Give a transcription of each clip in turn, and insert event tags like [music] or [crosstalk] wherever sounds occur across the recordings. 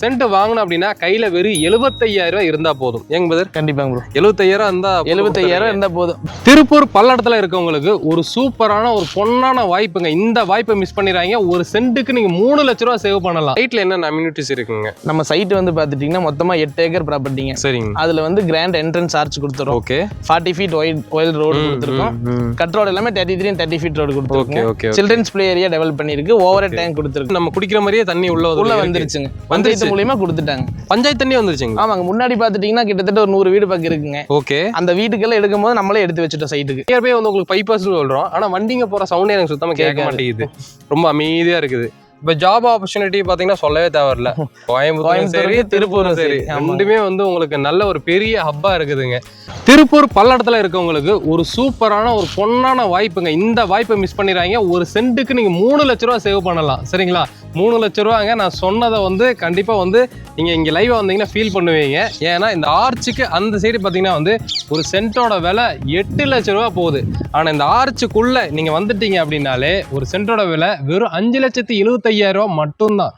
Send வாங்கணும் அப்படின்னா கையில வெறும் 75000 ரூபாய் இருந்தா போதும். ஏங்க பிரதர் கண்டிப்பாங்க ப்ரோ எழுபத்தையாயிரம் இருந்தா எழுபத்தையாயிரம் இருந்தா போதும். திருப்பூர் பல்லடத்துல இருக்கவங்களுக்கு ஒரு சூப்பரான ஒரு பொன்னான வாய்ப்புங்க. இந்த வாய்ப்பை மிஸ் பண்ணிடுறாங்க ஒரு சென்ட்டுக்கு நீங்க மூணு லட்ச ரூபா சேவ் பண்ணலாம். சைட்ல என்ன அம்யூனிட்டிஸ் இருக்குங்க? நம்ம சைட் வந்து பாத்துட்டீங்கன்னா மொத்தமா எட்டு ஏக்கர் ப்ராப்பர்ட்டிங்க சரிங்க. அதுல வந்து கிராண்ட் என்ட்ரன்ஸ் ஆர்ச் கொடுத்துரும் okay forty feet wide wide road கொடுத்துருக்கோம். கட் ரோடு எல்லாமே thirty three thirty feet road கொடுத்துருக்கோம். சில்ட்ரன்ஸ் பிளே ஏரியா டெவலப் பண்ணிருக்கு ஓவர் டேங்க் கொடுத்துருக்கு. நம்ம குடிக்கிற மாதிரியே தண்ணி உள்ள உள்ள வந்து வந்துருச்சுங்க. வந்துருச்சு. பஞ்சாயத்து மூலியமா கொடுத்துட்டாங்க. பஞ்சாயத்து தண்ணி வந்துருச்சுங்க. ஆமாங்க முன்னாடி பாத்துட்டீங்கன்னா கிட்டத்தட்ட ஒரு நூறு வீடு பக்கம் இருக்குங்க. ஓகே. அந்த வீட்டுக்கெல்லாம் எடுக்கும் போது நம்மளே எடுத்து வச்சுட்டோம் சைட்டுக்கு. நியர்பை வந்து உங்களுக்கு பைபாஸ் சொல்றோம். ஆனா வண்டிங்க போற சவுண்ட் எனக்கு சுத்தமா கேட்க. மாட்டேங்குது. ரொம்ப அமைதியா இருக்குது. இப்ப ஜாப் ஆப்பர்ச்சுனிட்டி பாத்தீங்கன்னா சொல்லவே தேவையில்ல. கோயம்புத்தூரும் சரி திருப்பூரும் சரி. ரெண்டுமே வந்து உங்களுக்கு நல்ல ஒரு பெரிய ஹப்பா இருக்குதுங்க. திருப்பூர் பல்லடத்துல இருக்கவங்களுக்கு ஒரு சூப்பரான ஒரு பொன்னான வாய்ப்புங்க. இந்த வாய்ப்பை மிஸ் பண்ணிடுறாங்க ஒரு சென்ட்டுக்கு நீங்க மூணு லட்ச ரூபா சேவ் பண்ணலாம். சரிங்களா? மூணு லட்ச ரூபாங்க. நான் சொன்னதை வந்து கண்டிப்பா வந்து நீங்க இங்க லைவா வந்தீங்கன்னா ஃபீல் பண்ணுவீங்க. ஏன்னா இந்த ஆர்ச்சுக்கு அந்த சைடு பாத்தீங்கன்னா வந்து ஒரு சென்ட்டோட விலை எட்டு லட்ச ரூபா போகுது. ஆனா இந்த ஆர்ச்சுக்குள்ள நீங்க வந்துட்டீங்க அப்படின்னாலே ஒரு சென்ட்டோட விலை வெறும் அஞ்சு லட்சத்தி எழுபத்தையாயிரம் ரூபா மட்டும்தான்.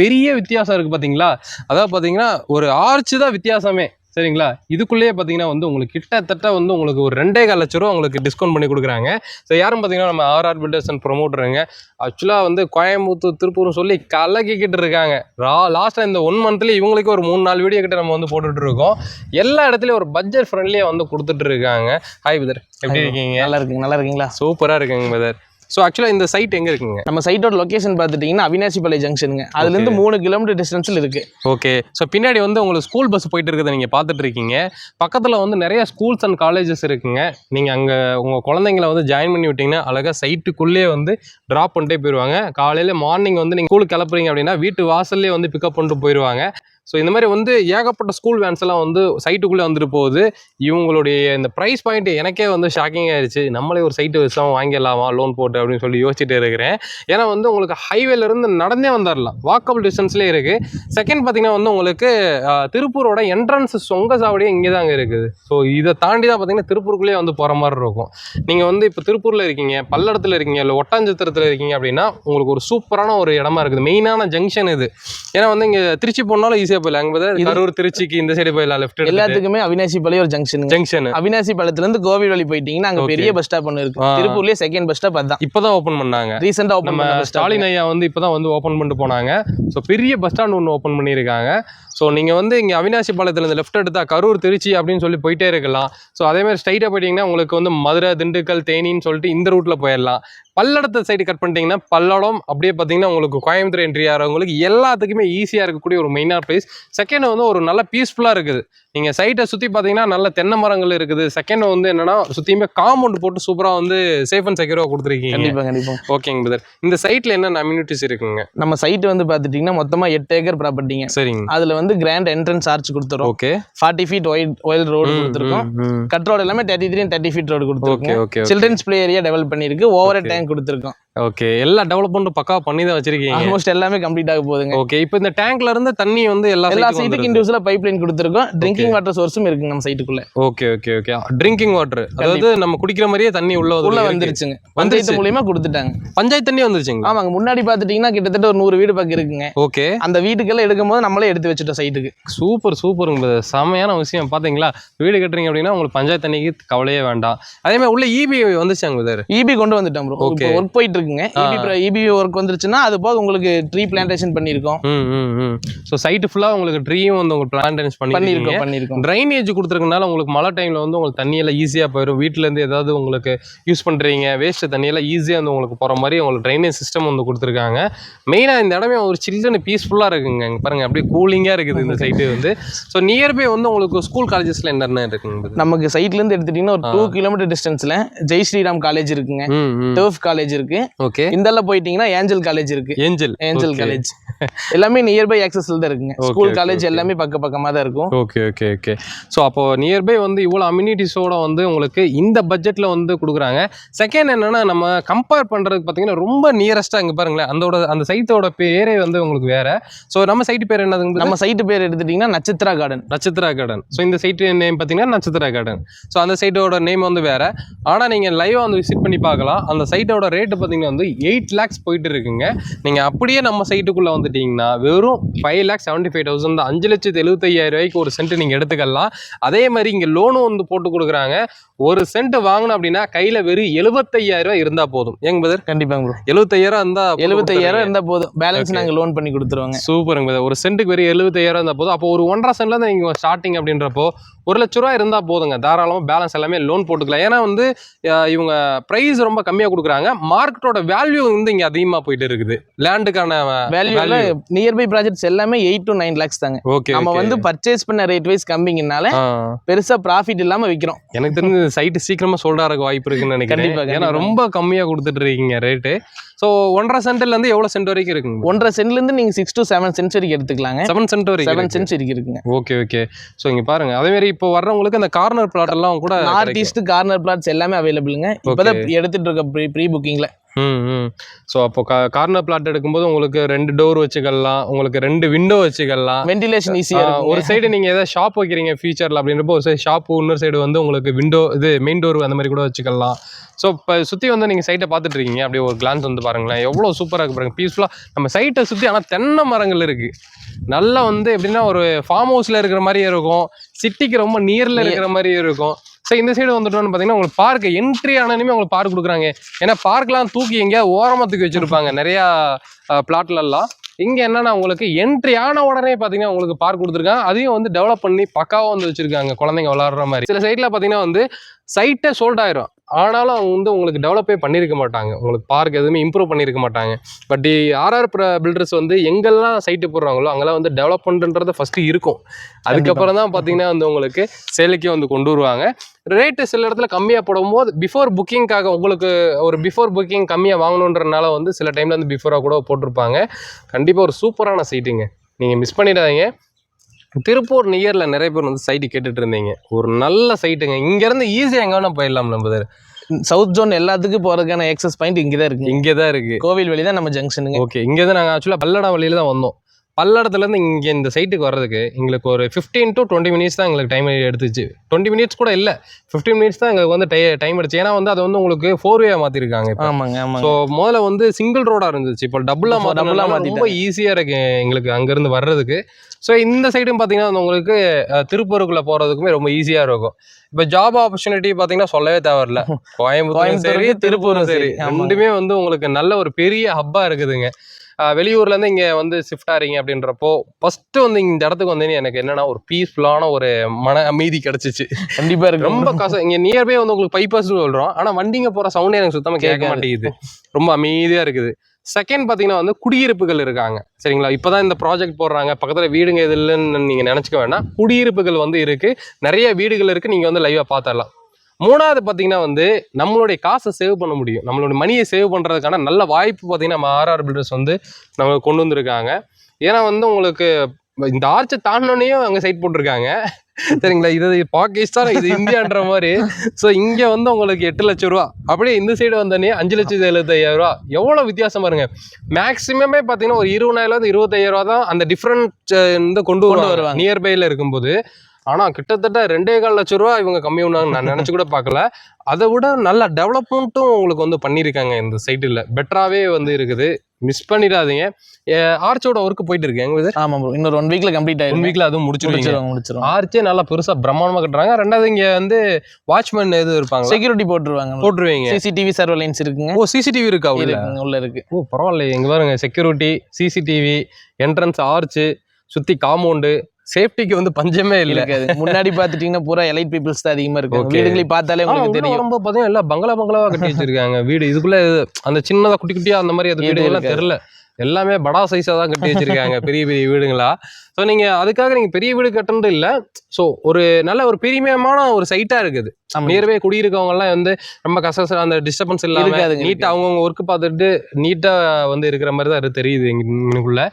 பெரிய வித்தியாசம் இருக்கு பாத்தீங்களா? அதாவது பாத்தீங்கன்னா ஒரு ஆர்ச்சு தான் வித்தியாசமே. சரிங்களா? இதுக்குள்ளேயே பார்த்தீங்கன்னா வந்து உங்களுக்கு கிட்டத்தட்ட வந்து உங்களுக்கு ஒரு ரெண்டே கால் லட்ச ரூபா உங்களுக்கு டிஸ்கவுண்ட் பண்ணி கொடுக்குறாங்க. ஸோ யாரும் பார்த்தீங்கன்னா நம்ம ஆர்ஆர் பில்டர்ஸ் அண்ட் ப்ரொமோட்டருங்க ஆக்சுவலாக வந்து கோயம்புத்தூர் திருப்பூர்னு சொல்லி கலக்கிக்கிட்டு இருக்காங்க. ரா லாஸ்ட்டாக இந்த ஒன் மந்த்லேயே இவங்களுக்கு ஒரு மூணு நாலு வீடியோ கிட்ட நம்ம வந்து போட்டுட்டு இருக்கோம். எல்லா இடத்துலையும் ஒரு பட்ஜெட் ஃப்ரெண்ட்லியாக வந்து கொடுத்துட்டு இருக்காங்க. ஹாய் பிரதர் எப்படி இருக்கீங்க? நல்லா இருக்குங்க நல்லா இருக்கீங்களா? சூப்பராக இருக்குங்க பிரதர் ஸோ ஆக்சுவலாக இந்த சைட் எங்கே இருக்குங்க? நம்ம சைட்டோட லொகேஷன் பார்த்துட்டீங்கன்னா அவினாசிபாளைய ஜங்ஷனுங்க அதுல இருந்து மூணு கிலோமீட்டர் டிஸ்டன்ஸ்ல இருக்கு. ஓகே ஸோ பின்னாடி வந்து உங்களுக்கு ஸ்கூல் பஸ் போயிட்டு இருக்கிறத நீங்கள் பார்த்துட்டு இருக்கீங்க. பக்கத்தில் வந்து நிறைய ஸ்கூல்ஸ் அண்ட் காலேஜஸ் இருக்குங்க. நீங்கள் அங்கே உங்கள் குழந்தைங்கள வந்து ஜாயின் பண்ணி விட்டீங்கன்னா அழகாக சைட்டுக்குள்ளேயே வந்து ட்ராப் பண்ணிட்டே போயிடுவாங்க காலையில் மார்னிங் வந்து நீங்கள் ஸ்கூலுக்கு கிளப்புறீங்க அப்படின்னா வீட்டு வாசல்லே வந்து பிக்கப் பண்ணிட்டு போயிடுவாங்க ஸோ இந்த மாதிரி வந்து ஏகப்பட்ட ஸ்கூல் வேன்ஸ் எல்லாம் வந்து சைட்டுக்குள்ளே வந்துட்டு போகுது. இவங்களுடைய இந்த ப்ரைஸ் பாயிண்ட் எனக்கே வந்து ஷாக்கிங் ஆயிடுச்சு. நம்மளே ஒரு சைட்டு வச்சு வாங்கிடலாமா? லோன் போட்டு அப்படின்னு சொல்லி யோசிச்சுட்டு இருக்கிறேன். ஏன்னா வந்து உங்களுக்கு ஹைவேலேருந்து நடந்தே வந்துடலாம் வாக்கபிள் டிஸ்டன்ஸ்லேயே இருக்குது செகண்ட் பார்த்தீங்கன்னா வந்து உங்களுக்கு திருப்பூரோட என்ட்ரன்ஸ் சொங்க சாவடியே இங்கே தாங்க இருக்குது. ஸோ இதை தாண்டி தான் பார்த்தீங்கன்னா திருப்பூருக்குள்ளேயே வந்து போகிற மாதிரி இருக்கும். நீங்கள் வந்து இப்போ திருப்பூரில் இருக்கீங்க பல்லடத்தில் இருக்கீங்க இல்லை ஒட்டாஞ்சத்திரத்தில் இருக்கீங்க அப்படின்னா உங்களுக்கு ஒரு சூப்பரான ஒரு இடமா இருக்குது. மெயினான ஜங்ஷன் இது. ஏன்னா வந்து இங்கே திருச்சி போனாலும் ஈஸியாக போயிடலாம். அங்கே கரூர் திருச்சிக்கு இந்த சைடு போயிடலாம் லெஃப்ட் எல்லாத்துக்குமே அவினாசிபாளையம் ஒரு ஜங்ஷனுங்க ஜங்ஷன் அவினாசி பாளையத்துல இருந்து கோவில் வழி போயிட்டீங்கன்னா அங்க. பெரிய பஸ் ஸ்டாப் ஒன்று இருக்கு. திருப்பூர்லயே செகண்ட் பஸ் ஸ்டாப் அதான். இப்போதான் ஓப்பன் பண்ணாங்க. ரீசெண்டா ஓபன் பண்ண ஸ்டாலின் ஐயா வந்து இப்போதான் வந்து ஓப்பன் பண்ணிட்டு போனாங்க. ஸோ பெரிய பஸ் ஸ்டாண்ட் ஒன்று ஓப்பன் பண்ணியிருக்காங்க. ஸோ நீங்கள் வந்து இங்கே அவினாசி பாளையத்துல இருந்து லெஃப்ட் எடுத்தா கரூர் திருச்சி அப்படின்னு சொல்லி போயிட்டே இருக்கலாம். ஸோ அதே மாதிரி ஸ்ட்ரைட்டாக போயிட்டீங்கன்னா உங்களுக்கு வந்து மதுரை திண்டுக்கல் தேனின்னு சொல்லிட்டு இந்த ரூட்டில் போயிடலாம். பல்லடத்தை சைடு கட் பண்ணிட்டீங்கன்னா பல்லடம் அப்படியே பார்த்தீங்கன்னா உங்களுக்கு கோயம்புத்தூர் என்ட்ரி ஆகிறவங்களுக்கு எல்லாத்துக்குமே ஈஸியாக இருக்கக்கூடிய ஒரு மெயினான பிளேஸ் செகண்ட் வந்து ஒரு நல்ல பீஸ்ஃபுல்லாக இருக்குது. நீங்கள் சைட்டை சுற்றி பார்த்தீங்கன்னா நல்ல தென்னை மரங்கள் இருக்குது. செகண்ட் வந்து என்னன்னா சுற்றியுமே காம்பவுண்ட் போட்டு சூப்பராக வந்து சேஃப் அண்ட் செக்யூராக கொடுத்துருக்கீங்க. கண்டிப்பா கண்டிப்பா. ஓகேங்க பிரதர் இந்த சைட்ல என்னென்ன அம்யூனிட்டிஸ் இருக்குங்க? நம்ம சைட் வந்து பாத்துட்டீங்கன்னா மொத்தமா எட்டு ஏக்கர் ப்ராப்பர்ட்டிங்க சரிங்க. அதுல வந்து கிராண்ட் என்ட்ரன்ஸ் ஆர்ச் கொடுத்துரும் okay forty feet wide wide road கொடுத்துருக்கோம். கட் ரோடு எல்லாமே thirty three thirty feet road okay கொடுத்துருக்கோம் okay children's play area develop பண்ணிருக்கு ஓவர். டேங்க் கொடுத்துருக்கோம். ஓகே எல்லா டெவலப்மெண்ட்டும் பக்கா பண்ணி தான் வச்சிருக்கீங்க. ஆல்மோஸ்ட் எல்லாமே கம்ப்ளீட் ஆக போகுதுங்க. ஓகே இப்போ இந்த டேங்க்ல இருந்து தண்ணி வந்து எல்லா எல்லா சைட்டுக்கு. இண்டிவிஜுவலா பைப் லைன் கொடுத்துருக்கோம். ட்ரிங்கிங் வாட்டர் சோர்ஸும் இருக்குங்க நம்ம சைட்டுக்குள்ள okay okay okay drinking water அதாவது நம்ம குடிக்கிற மாதிரியே தண்ணி உள்ள உள்ள வந்து வந்துருச்சுங்க. வந்துருச்சு. பஞ்சாயத்து மூலியமா கொடுத்துட்டாங்க. பஞ்சாயத்து தண்ணி வந்துருச்சுங்களா? ஆமாங்க முன்னாடி பாத்துட்டீங்கன்னா கிட்டத்தட்ட ஒரு நூறு வீடு பக்கம் இருக்குங்க. ஓகே அந்த வீட்டுக்கெல்லாம் எடுக்கும் போது நம்மளே எடுத்து வச்சுட்டோம் சைட்டுக்கு சூப்பர் சூப்பருங்க. செமையான விஷயம். பாத்தீங்களா? வீடு கட்டுறீங்க அப்படின்னா உங்களுக்கு பஞ்சாயத்து தண்ணிக்கு கவலையே வேண்டாம். அதே மாதிரி உள்ள இபி வந்துச்சாங்க பிரதர் இபி கொண்டு வந்துட்டோம். இப்போ ஒர்க் போயிட்டு இருக்குங்க. இபி இபி ஒர்க் வந்துருச்சுன்னா அது போக உங்களுக்கு ட்ரீ பிளான்டேஷன் பண்ணியிருக்கோம். ஸோ சைட்டு ஃபுல்லாக உங்களுக்கு ட்ரீயும் வந்து உங்களுக்கு பிளான் பண்ணியிருக்கீங்க பண்ணியிருக்கோம் பண்ணியிருக்கோம். ட்ரைனேஜ் கொடுத்துருக்கனால உங்களுக்கு மழை டைமில் வந்து உங்களுக்கு தண்ணியெல்லாம் ஈஸியாக போயிடும் வீட்டிலேருந்து ஏதாவது உங்களுக்கு யூஸ் பண்ணுறீங்க வேஸ்ட் தண்ணியெல்லாம் ஈஸியாக வந்து உங்களுக்கு போகிற மாதிரி உங்களுக்கு ட்ரைனேஜ் சிஸ்டம் வந்து கொடுத்துருக்காங்க. மெயினாக இந்த இடமே ஒரு சில்லுன்னு பீஸ்ஃபுல்லாக இருக்குங்க. இங்க பாருங்க அப்படியே கூலிங்காக இருக்குது இந்த சைட்டு வந்து. ஸோ நியர்பை வந்து உங்களுக்கு ஸ்கூல் காலேஜஸில் என்னென்ன இருக்குங்க நமக்கு சைட்ல இருந்து எடுத்துட்டீங்கன்னா ஒரு டூ கிலோமீட்டர் டிஸ்டன்ஸ்ல ஜெய் ஸ்ரீராம் காலேஜ் இருக்குங்க. டர்ஃப் காலேஜ் இருக்கு. ஓகே இந்தெல்லாம் போயிட்டீங்கன்னா ஏஞ்சல் காலேஜ் இருக்கு. ஏஞ்சல் ஏஞ்சல் காலேஜ் எல்லாமே நியர்பை ஆக்சஸ்ல தான் இருக்குங்க. School college. எல்லாமே பக்க பக்கமா தான் இருக்கும். ஓகே ஓகே ஓகே ஸோ அப்போ நியர்பை வந்து இவ்வளோ அம்யூனிட்டிஸோட வந்து உங்களுக்கு இந்த பட்ஜெட்டில் வந்து கொடுக்குறாங்க. செகண்ட் என்னன்னா நம்ம கம்பேர் பண்ணுறதுக்கு பார்த்தீங்கன்னா ரொம்ப நியரஸ்ட்டாக இங்கே பாருங்களேன். அந்தோட அந்த சைட்டோட பேரே வந்து உங்களுக்கு வேற. ஸோ நம்ம சைட்டு பேர் என்னதுங்க நம்ம சைட்டு பேர் எடுத்துட்டீங்கன்னா Nakshatra garden Nakshatra garden so இந்த சைட்டு நேம் பார்த்தீங்கன்னா நட்சத்திரா கார்டன் ஸோ அந்த சைட்டோட நேம் வந்து வேற. ஆனால் நீங்கள் லைவாக வந்து விசிட் பண்ணி பார்க்கலாம். அந்த சைட்டோட ரேட்டு பார்த்தீங்கன்னா பார்த்தீங்கன்னா வந்து எயிட் லேக்ஸ் போயிட்டு இருக்குங்க நீங்கள் அப்படியே நம்ம சைட்டுக்குள்ளே வந்துட்டீங்கன்னா வெறும் five lakhs seventy five thousand தான். அஞ்சு லட்சத்து எழுபத்தையாயிரம் ரூபாய்க்கு ஒரு சென்ட் நீங்கள் எடுத்துக்கலாம். அதே மாதிரி இங்கே லோனும் வந்து போட்டு கொடுக்குறாங்க. ஒரு சென்ட் வாங்கணும் அப்படின்னா கையில் வெறும் எழுபத்தையாயிரம் ரூபாய் இருந்தால் போதும். ஏங்க பதர் கண்டிப்பாங்க ப்ரோ எழுபத்தையாயிரம் இருந்தால் எழுபத்தையாயிரம் இருந்தா போதும். Balance Okay. நாங்க லோன் பண்ணி கொடுத்துருவாங்க. சூப்பருங்க brother. ஒரு சென்ட்டுக்கு வெறும் எழுபத்தாயிரம் இருந்தால் போதும். அப்போ ஒரு ஒன்றரை சென்ட்ல இருந்து நீங்கள் ஸ்டார்டிங் அப்படின்றப்போ ஒரு லட்ச ரூபா இருந்தால் போதுங்க. தாராளமாக பேலன்ஸ் எல்லாமே லோன் போட்டுக்கலாம். ஏன்னா வந்து இவங்க ப்ரைஸ் ரொம்ப கம்மியாக கொடுக்குறாங்க. மார்க்கெட்டோட வேல்யூ வந்து இங்கே அதிகமாக போயிட்டு இருக்குது. லேண்டுக்கான வேல்யூல நியர்பை ப்ராஜெக்ட்ஸ் எல்லாமே எயிட் டு நைன் லேக்ஸ் தாங்க. ஓகே நம்ம வந்து பர்ச்சேஸ் பண்ண ரேட் வைஸ் கம்மிங்கனால பெருசா ப்ராஃபிட் இல்லாம விக்கிறோம். எனக்கு தெரிஞ்சு சைட்டு சீக்கிரமா சோல்ட் ஆக வாய்ப்பு இருக்குன்னு நினைக்கிறேன். ஏன்னா. ரொம்ப கம்மியாக கொடுத்துட்டு இருக்கீங்க ரேட்டு ஸோ ஒன்றரை சென்ட்ல இருந்து எவ்வளோ சென்ட் வரைக்கும் இருக்குங்க? ஒன்றரை சென்ட்ல இருந்து நீங்க சிக்ஸ் டு செவன் சென்ட்ஸ் வரைக்கும் எடுத்துக்கலாங்க. செவன் சென்ட் வரைக்கும் செவன் இருக்கு. சென்ட்ஸ் வரைக்கும் இருக்குங்க. ஓகே ஓகே ஸோ இங்க பாருங்க. அதே மாதிரி இப்போ வர்றவங்களுக்கு அந்த கார்னர் பிளாட் எல்லாம் கூட நார்த். ஈஸ்ட் கார்னர் பிளாட்ஸ் எல்லாமே அவைலபிளுங்க இப்பதான் எடுத்துட்டு இருக்க ப்ரீ ப்ரீ புக்கிங்ல ம் ம். ஸோ அப்போ கார்னர் பிளாட் எடுக்கும்போது உங்களுக்கு ரெண்டு டோர் வச்சுக்கலாம் உங்களுக்கு ரெண்டு விண்டோ வச்சுக்கலாம். வென்டிலேஷன் ஈஸியா ஆ, இருக்கும் ஒரு சைடு நீங்க ஏதாவது ஷாப் வைக்கிறீங்க ஃபியூச்சர்ல அப்படின்றப்போ ஒரு சைடு ஷாப் இன்னொரு சைடு வந்து உங்களுக்கு விண்டோ இது மெயின் டோர் அந்த மாதிரி கூட வச்சுக்கலாம். ஸோ இப்போ சுற்றி வந்து நீங்கள் சைட்டை பார்த்துட்டு இருக்கீங்க அப்படியே ஒரு கிளான்ஸ் வந்து பாருங்களேன். எவ்வளோ சூப்பராக இருக்கு பாருங்க. பீஸ்ஃபுல்லாக நம்ம சைட்டை சுற்றி ஆனால் தென்னை மரங்கள் இருக்கு. நல்லா வந்து எப்படின்னா ஒரு ஃபார்ம் ஹவுஸில் இருக்கிற மாதிரியே இருக்கும். சிட்டிக்கு ரொம்ப நியரில் இருக்கிற மாதிரியே இருக்கும். ஸோ இந்த சைடு வந்துட்டோம்னு பார்த்தீங்கன்னா உங்களுக்கு பார்க் என்ட்ரி ஆனாலுமே உங்களுக்கு பார்க் கொடுக்குறாங்க. ஏன்னா பார்க்லாம் தூக்கி எங்கேயாவது ஓரமாக தூக்கி வச்சுருப்பாங்க. நிறையா பிளாட்லலாம் இங்கே என்னென்னா உங்களுக்கு என்ட்ரி ஆன உடனே பார்த்தீங்கன்னா உங்களுக்கு பார்க் கொடுத்துருக்காங்க. அதையும் வந்து டெவலப் பண்ணி பக்காவாக வந்து வச்சிருக்காங்க குழந்தைங்க விளாடுற மாதிரி. சில சைட்டில் பார்த்தீங்கன்னா வந்து சைட்டே சோல்ட் ஆயிரும். ஆனாலும் அவங்க வந்து உங்களுக்கு டெவலப்பே பண்ணியிருக்க மாட்டாங்க. உங்களுக்கு பார்க் எதுவுமே இம்ப்ரூவ் பண்ணியிருக்க மாட்டாங்க. பட் ஆர்ஆர் பில்டர்ஸ் வந்து எங்கெல்லாம் சைட்டு போடுறாங்களோ அங்கெல்லாம் வந்து டெவலப்மெண்ட்ன்றது ஃபஸ்ட்டு இருக்கும். அதுக்கப்புறம் தான் பார்த்தீங்கன்னா வந்து உங்களுக்கு சேலைக்கு வந்து கொண்டு வருவாங்க. ரேட்டு சில இடத்துல கம்மியாக போடும்போது பிஃபோர் புக்கிங்காக உங்களுக்கு ஒரு பிஃபோர் புக்கிங் கம்மியாக வாங்கணுன்றனால வந்து சில டைமில் வந்து பிஃபோராக கூட போட்டிருப்பாங்க. கண்டிப்பாக ஒரு சூப்பரான சைட்டுங்க நீங்கள் மிஸ் பண்ணிடாதீங்க. திருப்பூர் நியரில் நிறைய பேர் வந்து சைட்டு கேட்டுட்டு இருந்தீங்க ஒரு நல்ல சைட்டுங்க இங்கேருந்து ஈஸியாக எங்கே வேணால் போயிடலாம் நம்ம சவுத் ஜோன் எல்லாத்துக்கும் போறதுக்கான எக்ஸஸ் பாயிண்ட் இங்க தான் இருக்கு. இங்கே தான் இருக்குது கோவில் வழி தான் நம்ம ஜங்ஷனுங்க ஓகே இங்கே தான் நாங்கள் ஆக்சுவலாக பல்லடம் வழியில தான் வந்தோம். பல்லடத்துலேருந்து இங்கே இந்த சைட்டுக்கு வர்றதுக்கு எங்களுக்கு ஒரு ஃபிஃப்டீன் டு டுவெண்ட்டி மினிட்ஸ் தான் எங்களுக்கு டைம் எடுத்துச்சு. டுவெண்ட்டி மினிட்ஸ் கூட இல்லை. ஃபிஃப்டீன் மினிட்ஸ் தான் எங்களுக்கு வந்து டை டைம் எடுச்சு ஏன்னா வந்து அது வந்து உங்களுக்கு ஃபோர் வேயாக மாற்றிருக்காங்க இப்போ. ஆமாங்க ஆமாங்க. ஸோ முதல்ல வந்து சிங்கிள் ரோடா இருந்துச்சு. இப்போ டபுளா இப்போ double ஆ மாத்தினா ரொம்ப ஈஸியா இருக்கு எங்களுக்கு அங்கிருந்து வர்றதுக்கு. ஸோ இந்த சைடும் பார்த்தீங்கன்னா வந்து உங்களுக்கு திருப்பூருக்குள்ள போறதுக்குமே ரொம்ப ஈஸியா இருக்கும். இப்போ ஜாப் ஆப்பர்ச்சுனிட்டி பார்த்தீங்கன்னா சொல்லவே தேவையில்ல. [laughs] கோயம்புத்தூரும் சரி திருப்பூரும் சரி. ரெண்டுமே வந்து உங்களுக்கு நல்ல ஒரு பெரிய ஹப்பா இருக்குதுங்க. அஹ், வெளியூர்ல இருந்து இங்க வந்து ஷிஃப்ட் ஆறீங்க அப்படின்றப்போ ஃபர்ஸ்ட் வந்து இந்த இடத்துக்கு வந்து எனக்கு என்னன்னா ஒரு பீஸ்ஃபுல்லான ஒரு மன அமைதி கிடைச்சிச்சு. கண்டிப்பா இருக்கு. ரொம்ப கஷ்டம் இங்க நியர்பை வந்து உங்களுக்கு பைபாஸ் சொல்றோம். ஆனா வண்டிங்க போற சவுண்டே எனக்கு சுத்தமா கேட்க. மாட்டேங்குது. ரொம்ப அமைதியா இருக்குது. செகண்ட் பாத்தீங்கன்னா வந்து குடியிருப்புகள் இருக்காங்க. சரிங்களா? இப்பதான் இந்த ப்ராஜெக்ட் போடுறாங்க. பக்கத்துல வீடுங்க எது இல்லைன்னு நீங்க நினைச்சுக்க வேண்டாம் குடியிருப்புகள் வந்து இருக்கு. நிறைய வீடுகள் இருக்கு. நீங்க வந்து லைவா பார்த்தரலாம் மூணாவது பார்த்தீங்கன்னா வந்து நம்மளுடைய காசை சேவ் பண்ண முடியும். நம்மளுடைய மணியை சேவ் பண்ணுறதுக்கான நல்ல வாய்ப்பு பார்த்தீங்கன்னா நம்ம ஆர்ஆர் பில்டர்ஸ் வந்து நம்ம கொண்டு வந்திருக்காங்க. ஏன்னா வந்து உங்களுக்கு இந்த ஆர்ச்சை தாண்டினோடனையும் அங்கே சைட் போட்டிருக்காங்க. சரிங்களா? இது பாகிஸ்தான் இது இந்தியான்ற மாதிரி. ஸோ இங்கே வந்து உங்களுக்கு எட்டு லட்சம் ரூபா. அப்படியே இந்த சைடு வந்தோடனே அஞ்சு லட்சத்தி எழுபத்தையாயிரம் ரூபா. எவ்வளோ வித்தியாசம் பாருங்க மேக்ஸிமமே பார்த்தீங்கன்னா ஒரு இருபதாயிரம் இருபத்தையாயிரம் ரூபா தான் அந்த டிஃப்ரெண்ட் இந்த கொண்டு கொண்டு வருவாங்க. வருவாங்க. நியர்பைல இருக்கும்போது ஆனா கிட்டத்தட்ட ரெண்டே கால் லட்சம் ரூபா இவங்க கம்மி பண்ணாங்க நான் நினைச்சு கூட பார்க்கல. அதை விட நல்ல டெவலப்மெண்ட்டும் உங்களுக்கு வந்து பண்ணியிருக்காங்க இந்த சைட்டில் பெட்டராகவே வந்து இருக்குது. மிஸ் பண்ணிடாதீங்க. ஆர்ச்சோட ஒர்க் போயிட்டு இருக்கு. எங்க சார் ப்ரோ இன்னொரு ஒன் வீக்ல கம்ப்ளீட் ஒன் ஆயிடும் வீக்ல அதுவும் முடிச்சிருவாங்க. முடிச்சிருவாங்க ஆர்ச்சே நல்லா பெருசா பிரம்மாண்டமா கட்டுறாங்க. ரெண்டாவது இங்க வந்து வாட்ச்மேன் எது இருப்பாங்க செக்யூரிட்டி போட்டுருவாங்க போட்டுருவீங்க. சிசிடிவி சர்வலைன்ஸ் இருக்குங்க. ஓ சிசிடிவி இருக்கா உள்ள? இருக்கு. ஓ பரவாயில்லையே. இங்க பாருங்க செக்யூரிட்டி சிசிடிவி என்ட்ரன்ஸ் ஆர்ச்சு சுத்தி காம்பவுண்டு சேஃப்டிக்கு வந்து பஞ்சமே இல்லை. முன்னாடி பாத்துட்டீங்கன்னா பூரா எலைட் பீப்புள்ஸ் தான் அதிகமா இருக்கு. Okay. வீடுகளை பார்த்தாலே உங்களுக்கு தெரியும். வரும்போது பாத்தீங்கன்னா எல்லாம் பங்களா பங்களாவா கட்டி வச்சிருக்காங்க. வீடு இதுக்குள்ள இது- அந்த சின்னதா குட்டி குட்டியா அந்த மாதிரி அது வீடு எல்லாம். தெரியல. எல்லாமே படா சைஸா தான் கட்டி வச்சிருக்காங்க [laughs] பெரிய பெரிய வீடுங்களா. ஸோ நீங்க அதுக்காக நீங்க பெரிய வீடு கட்டுறது இல்ல. ஸோ ஒரு நல்ல ஒரு பிரீமியமான ஒரு சைட்டா இருக்குது. நியர்பை குடியிருக்கவங்க எல்லாம் வந்து ரொம்ப கஷ்டம் அந்த டிஸ்டர்பன்ஸ் இல்லாம இருக்காதுங்க, நீட்டா அவங்கவுங்க ஒர்க் பார்த்துட்டு நீட்டா வந்து இருக்கிற மாதிரி தான் தெரியுது எங்களுக்குள்ள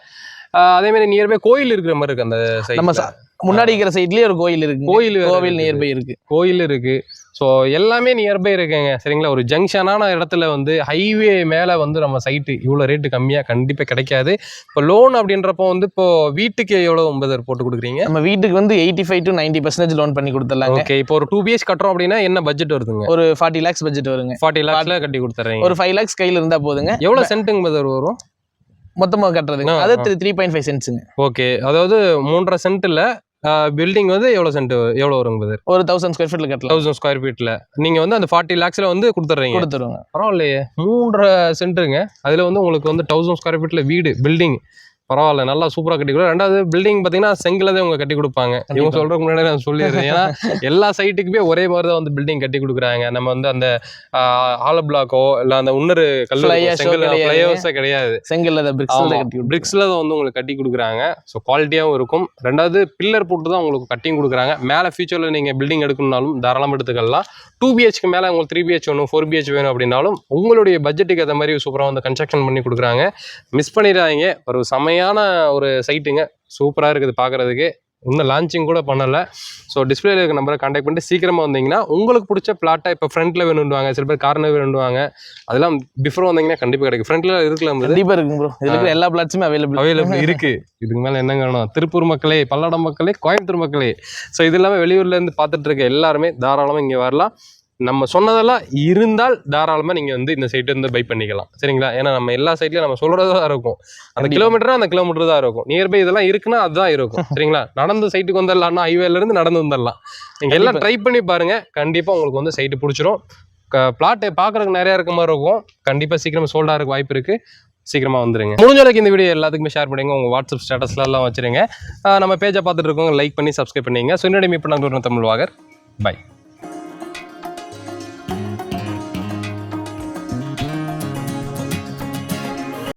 அதே மாதிரி நியர்பை கோயில் இருக்கிற மாதிரி இருக்கு அந்த நம்ம சைட்ல முன்னாடி இருக்கிற சைட்லயே ஒரு கோயில் இருக்கு. கோயில் கோவில். நியர்பை இருக்கு. கோயில் இருக்கு. ஸோ எல்லாமே நியர்பை இருக்குங்க. சரிங்களா? ஒரு ஜங்ஷனான இடத்துல வந்து ஹைவே மேலே வந்து நம்ம சைட்டு இவ்வளோ ரேட்டு கம்மியாக கண்டிப்பாக கிடைக்காது. இப்போ லோன் அப்படின்றப்போ வந்து இப்போ வீட்டுக்கு எவ்வளோ ஒன்பது போட்டு கொடுக்குறீங்க? நம்ம வீட்டுக்கு வந்து eighty five to ninety percentage loan பண்ணி கொடுத்துடலாங்க. ஓகே இப்போ ஒரு டூ பிஹெச் கட்டுறோம் அப்படின்னா என்ன பட்ஜெட் வருதுங்க? ஒரு ஃபார்ட்டி லேக்ஸ் பட்ஜெட் வருங்க. ஃபார்ட்டி லேக்ஸ்ல கட்டி கொடுத்துறீங்க ஒரு ஃபைவ் லேக்ஸ் கையில் இருந்தா போதுங்க. எவ்வளோ சென்ட்டுங்க பதர் வரும்? மொத்தமா கட்டுறதுங்க அது. த்ரீ பாயிண்ட் ஃபைவ் சென்ட்ஸுங்க. ஓகே. அதாவது மூன்றரை சென்ட்டில் பில்டிங் வந்து எவ்வளோ சென்ட் எவ்வளோ வருங்க பதர் ஒரு தௌசண்ட் ஸ்கொயர் ஃபீட்ல கட்டலாம். தௌசண்ட் ஸ்கொயர் ஃபீட்டில் நீங்கள் வந்து அந்த ஃபார்ட்டி லேக்ஸில் வந்து கொடுத்துட்றீங்க. கொடுத்துருவோங்க. பரவாயில்லையே. மூன்றரை சென்ட்டுங்க அதில் வந்து உங்களுக்கு வந்து தௌசண்ட் ஸ்கொயர் ஃபீட்டில் வீடு பில்டிங் பரவாயில்ல நல்லா சூப்பராக கட்டி கொடுக்கும் ரெண்டாவது பில்டிங் பார்த்தீங்கன்னா செங்கலதே அவங்க கட்டி கொடுப்பாங்க. இவங்க. சொல்றதுக்கு முன்னாடி நான் சொல்லிடுறேன். ஏன்னா எல்லா சைட்டுக்குமே ஒரே மாதிரி தான் வந்து பில்டிங் கட்டி கொடுக்குறாங்க. நம்ம வந்து அந்த ஹால பிளாக்கோ இல்லை அந்த இன்னொரு கல் செங்கல். ஃப்ளைஓவர்ஸே கிடையாது. செங்கல். பிரிக்ஸ்ல தான் வந்து உங்களுக்கு கட்டி கொடுக்குறாங்க. ஸோ குவாலிட்டியாகவும் இருக்கும். ரெண்டாவது பில்லர் போட்டு தான் உங்களுக்கு கட்டிங் கொடுக்குறாங்க. மேலே ஃபியூச்சரில் நீங்கள் பில்டிங் எடுக்கணும்னாலும் தாராளமாக எடுத்துக்கலாம். டூ பிஹெச்க்கு மேலே உங்களுக்கு த்ரீ பிஹெச் வேணும் ஃபோர் பிஹெச் வேணும் அப்படின்னாலும் உங்களுடைய பட்ஜெட்டுக்கு ஏற்ற மாதிரி சூப்பராக வந்து கன்ஸ்ட்ரக்ஷன் பண்ணி கொடுக்குறாங்க. மிஸ் பண்ணிடாதீங்க. ஒரு செமையான ஒரு சைட்டுங்க சூப்பராக இருக்குது பார்க்குறதுக்கு இன்னும் லான்ச்சிங் கூட பண்ணலை. ஸோ டிஸ்பிளேல இருக்க நம்பரை கான்டாக்ட் பண்ணிட்டு சீக்கிரமாக வந்தீங்கன்னா உங்களுக்கு பிடிச்ச பிளாட்டை இப்போ ஃப்ரண்ட்டில் வேணுண்டுவாங்க சில பேர் கார்னர் வேணுண்டுவாங்க அதெல்லாம் பிஃபோர் வந்தீங்கன்னா கண்டிப்பாக கிடைக்கும். ஃப்ரண்ட்டில் இருக்கலாம் கண்டிப்பா இருக்குங்க ப்ரோ இருக்கிற எல்லா பிளாட்ஸுமே அவைலபிள் அவைலபிள் இருக்கு. இதுக்கு மேல என்ன வேணும் திருப்பூர் மக்களே பல்லடம் மக்களே கோயம்புத்தூர் மக்களே. ஸோ இது இல்லாமல் வெளியூர்ல இருந்து பார்த்துட்டு இருக்க எல்லாருமே தாராளமாக இங்கே வரலாம். நம்ம சொன்னதெல்லாம் இருந்தால் தாராளமாக நீங்கள் வந்து இந்த சைட்டு வந்து பை பண்ணிக்கலாம். சரிங்களா? ஏன்னா நம்ம எல்லா சைட்லையும் நம்ம சொல்கிறது தான் இருக்கும். அந்த. கிலோமீட்டர் அந்த கிலோமீட்டர் தான் இருக்கும். நியர்பை இதெல்லாம் இருக்குன்னா அதுதான் இருக்கும். சரிங்களா? நடந்து சைட்டுக்கு வந்துடலாம்னா ஹைவேல இருந்து நடந்து வந்துடலாம். நீங்கள் எல்லாம். ட்ரை பண்ணி பாருங்க. கண்டிப்பாக உங்களுக்கு வந்து சைட்டு பிடிச்சிரும். பிளாட்டு பார்க்குறதுக்கு நிறையா இருக்க மாதிரி இருக்கும். கண்டிப்பாக சீக்கிரமாக சோல்டாக இருக்க வாய்ப்பு இருக்கு. சீக்கிரமா வந்துருங்க. முடிஞ்ச அளவுக்கு இந்த வீடியோ எல்லாத்துக்குமே ஷேர் பண்ணுங்க உங்க வாட்ஸ்அப் ஸ்டேட்டஸ்ல எல்லாம் வச்சிருங்க. நம்ம பேஜை பார்த்துட்டு இருக்கவங்க லைக் பண்ணி சப்ஸ்கிரைப் பண்ணிங்க ஸோ என்னோட மீட் பண்ண தமிழ் வாகர். பை